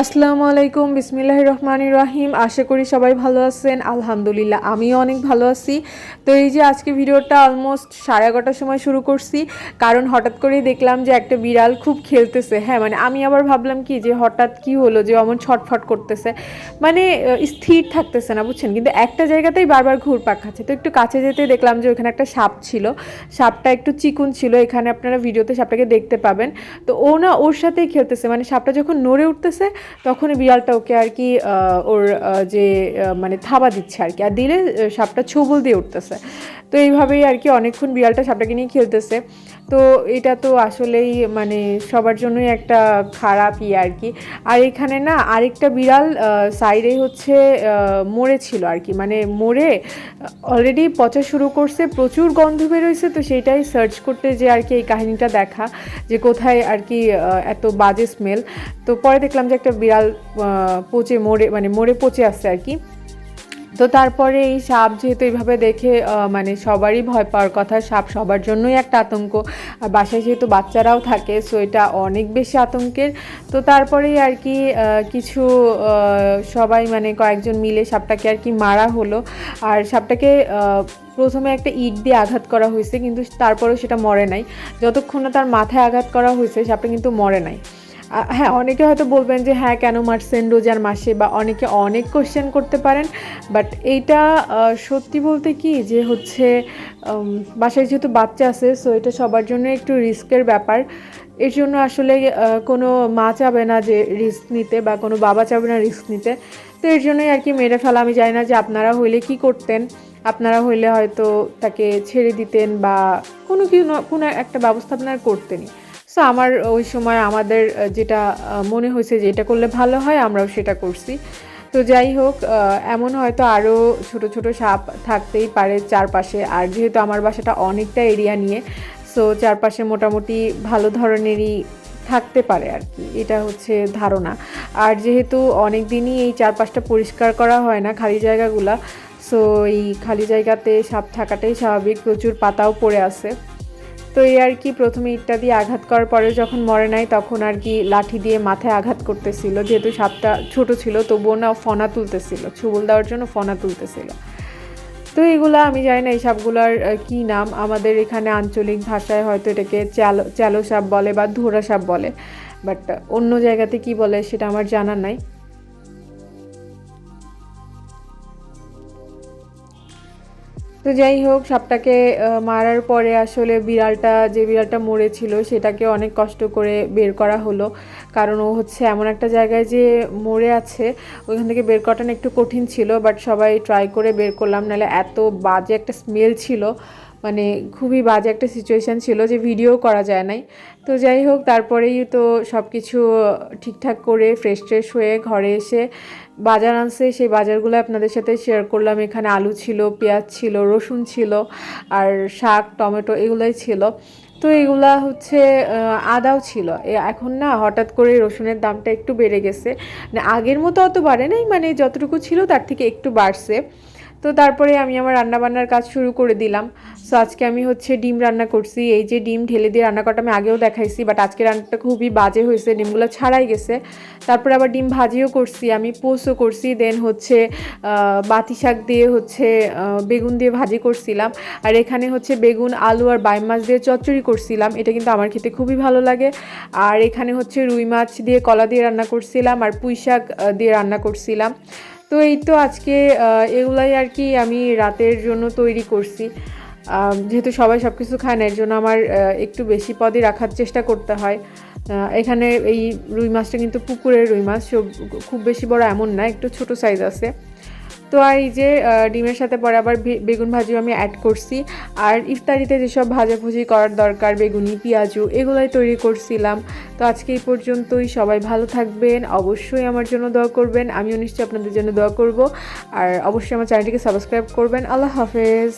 আসসালামু আলাইকুম বিসমিল্লাহ রহমান রাহিম। আশা করি সবাই ভালো আছেন। আলহামদুলিল্লাহ, আমিও অনেক ভালো আছি। তো এই যে আজকে ভিডিওটা অলমোস্ট সাড়ে এগারোটার সময় শুরু করছি, কারণ হঠাৎ করেই দেখলাম যে একটা বিড়াল খুব খেলতেছে। হ্যাঁ মানে আমি আবার ভাবলাম কি যে হঠাৎ কি হলো যে অমন ছটফট করতেছে। মানে স্থির থাকতেছে না, বুঝছেন? কিন্তু একটা জায়গাতেই বারবার ঘুরপাক খাচ্ছে। তো একটু কাছে যেতে দেখলাম যে ওখানে একটা সাপ ছিল। সাপটা একটু চিকুন ছিল। এখানে আপনারা ভিডিওতে সাপটাকে দেখতে পাবেন। তো ও না, ওর সাথেই খেলতেছে। মানে সাপটা যখন নড়ে উঠতেছে তখন বিড়ালটা ওকে আর কি ওর যে মানে থাবা দিচ্ছে আর কি। আর দিলে সাপটা ছবল দিয়ে উঠতেছে। তো এইভাবেই আর কি অনেকক্ষণ বিড়ালটা সাপটাকে নিয়ে খেলতেছে। তো এটা তো আসলেই মানে সবার জন্যই একটা খারাপ ইয়ে আর কি। আর এখানে না আরেকটা বিড়াল সাইডে হচ্ছে মরেছিল আর কি। মানে মরে অলরেডি পচা শুরু করছে, প্রচুর গন্ধ বেরোইছে, তো সেইটাই সার্চ করতে যে আর কি এই কাহিনীটা দেখা, যে কোথায় আর কি এত বাজে স্মেল তো পরে দেখলাম যে একটা বিড়াল পচে মরে মানে মরে পচে আসছে আর কি। তো তারপরে এই সাপ যেহেতু এইভাবে দেখে মানে সবারই ভয় পাওয়ার কথা, সাপ সবার জন্যই একটা আতঙ্ক। আর বাসায় যেহেতু বাচ্চারাও থাকে সো এটা অনেক বেশি আতঙ্কের। তো তারপরেই আর কি কিছু সবাই মানে কয়েকজন মিলে সাপটাকে আর কি মারা হলো। আর সাপটাকে প্রথমে একটা ইট দিয়ে আঘাত করা হয়েছে, কিন্তু তারপরেও সেটা মরে নাই। যতক্ষণ না তার মাথায় আঘাত করা হয়েছে, সাপটা কিন্তু মরে নাই। হ্যাঁ অনেকে হয়তো বলবেন যে হ্যাঁ কেন মারছেন রোজার মাসে? বা অনেকে অনেক কোশ্চেন করতে পারেন। বাট এইটা সত্যি বলতে কি যে, হচ্ছে বাসায় যেহেতু বাচ্চা আছে সো এটা সবার জন্য একটু রিস্কের ব্যাপার। এর জন্য আসলে কোনো মা চাবে না যে রিস্ক নিতে বা কোনো বাবা চাবে না রিস্ক নিতে। তো এর জন্যই আর কি মেরে ফেলা। আমি জানি না যে, আপনারা হইলে কি করতেন? আপনারা হইলে হয়তো তাকে ছেড়ে দিতেন বা কোনো কোনো একটা ব্যবস্থা আপনারা করতেনই। সো আমার ওই সময় আমাদের যেটা মনে হয়েছে যে এটা করলে ভালো হয়, আমরাও সেটা করছি। তো যাই হোক এমন হয়তো আরও ছোট ছোট সাপ থাকতেই পারে চারপাশে। আর যেহেতু আমার বাসাটা অনেকটা এরিয়া নিয়ে সো চারপাশে মোটামুটি ভালো ধরনেরই থাকতে পারে আর কি। এটা হচ্ছে ধারণা। আর যেহেতু অনেক দিনই এই চারপাশটা পরিষ্কার করা হয় না খালি জায়গাগুলা সো এই খালি জায়গাতে সাপ থাকাটাই স্বাভাবিক। প্রচুর পাতাও পড়ে আছে। তো এই আর কি প্রথমে ইটটা দিয়ে আঘাত করার পরে যখন মরে নাই তখন আর কি লাঠি দিয়ে মাথায় আঘাত করতেছিল। যেহেতু সাপটা ছোট ছিল, তবুও না ফনা তুলতেছিল। ছুবল দেওয়ার জন্য ফনা তুলতেছিল। তো এগুলা আমি জানি না, এই সাপগুলার কি নাম? আমাদের এখানে আঞ্চলিক ভাষায় হয়তো এটাকে চ্যালো চ্যালো সাপ বলে বা ধোরা সাপ বলে। বাট অন্য জায়গাতে কি বলে সেটা আমার জানা নাই। তো যাই হোক, সাপটাকে মারার পরে আসলে বিড়ালটা, যে বিড়ালটা মরেছিল, সেটাকে অনেক কষ্ট করে বের করা হলো। কারণ ও হচ্ছে এমন একটা জায়গায় যে মরে আছে ওইখান থেকে বের করাটা একটু কঠিন ছিল বাট সবাই ট্রাই করে বের করলাম। নাহলে এত বাজে একটা স্মেল ছিল। মানে খুবই বাজে একটা সিচুয়েশান ছিল যে ভিডিও করা যায় নাই। তো যাই হোক, তারপরেই তো সব কিছু ঠিকঠাক করে ফ্রেশ ট্রেশ হয়ে ঘরে এসে বাজার আনছে। সেই বাজারগুলো আপনাদের সাথে শেয়ার করলাম। এখানে আলু ছিল, পেঁয়াজ ছিল, রসুন ছিল, আর শাক, টমেটো এগুলোই ছিল। তো এগুলা হচ্ছে আদাও ছিল। এখন না হঠাৎ করে রসুনের দামটা একটু বেড়ে গেছে। মানে আগের মতো অত বাড়ে নাই মানে যতটুকু ছিল তার থেকে একটু বাড়ছে। তো তারপরে আমি আমার রান্নাবান্নার কাজ শুরু করে দিলাম। সো আজকে আমি হচ্ছে ডিম রান্না করছি। এই যে ডিম ঢেলে দিয়ে রান্না করাটা আমি আগেও দেখাইছি বাট আজকে রান্নাটা খুবই বাজে হয়েছে। ডিমগুলো ছাড়াই গেছে। তারপরে আবার ডিম ভাজিও করছি, আমি পোস্টও করছি। দেন হচ্ছে বাতি শাক দিয়ে হচ্ছে বেগুন দিয়ে ভাজি করছিলাম। আর এখানে হচ্ছে বেগুন, আলু আর বাইম মাছ দিয়ে চচ্চড়ি করছিলাম। এটা কিন্তু আমার খেতে খুবই ভালো লাগে। আর এখানে হচ্ছে রুই মাছ দিয়ে কলা দিয়ে রান্না করছিলাম। আর পুঁই শাক দিয়ে রান্না করছিলাম। তো এই তো আজকে এগুলাই আর কি আমি রাতের জন্য তৈরি করছি। যেহেতু সবাই সব কিছু খায় না, এর জন্য আমার একটু বেশি পদই রাখার চেষ্টা করতে হয়। এখানে এই রুই মাছটা কিন্তু পুকুরের রুই মাছ খুব বেশি বড় এমন না, একটু ছোট সাইজ আছে। তো আর এই যে ডিমের সাথে পরে আবার বেগুন ভাজিও আমি অ্যাড করছি। আর ইফতারিতে যেসব ভাজাভুজি করার দরকার, বেগুনি, পেঁয়াজু, এগুলাই তৈরি করছিলাম। তো আজকে এই পর্যন্তই। সবাই ভালো থাকবেন। অবশ্যই আমার জন্য দোয়া করবেন। আমিও নিশ্চয়ই আপনাদের জন্য দোয়া করব। আর অবশ্যই আমার চ্যানেলটিকে সাবস্ক্রাইব করবেন। আল্লাহ হাফেজ।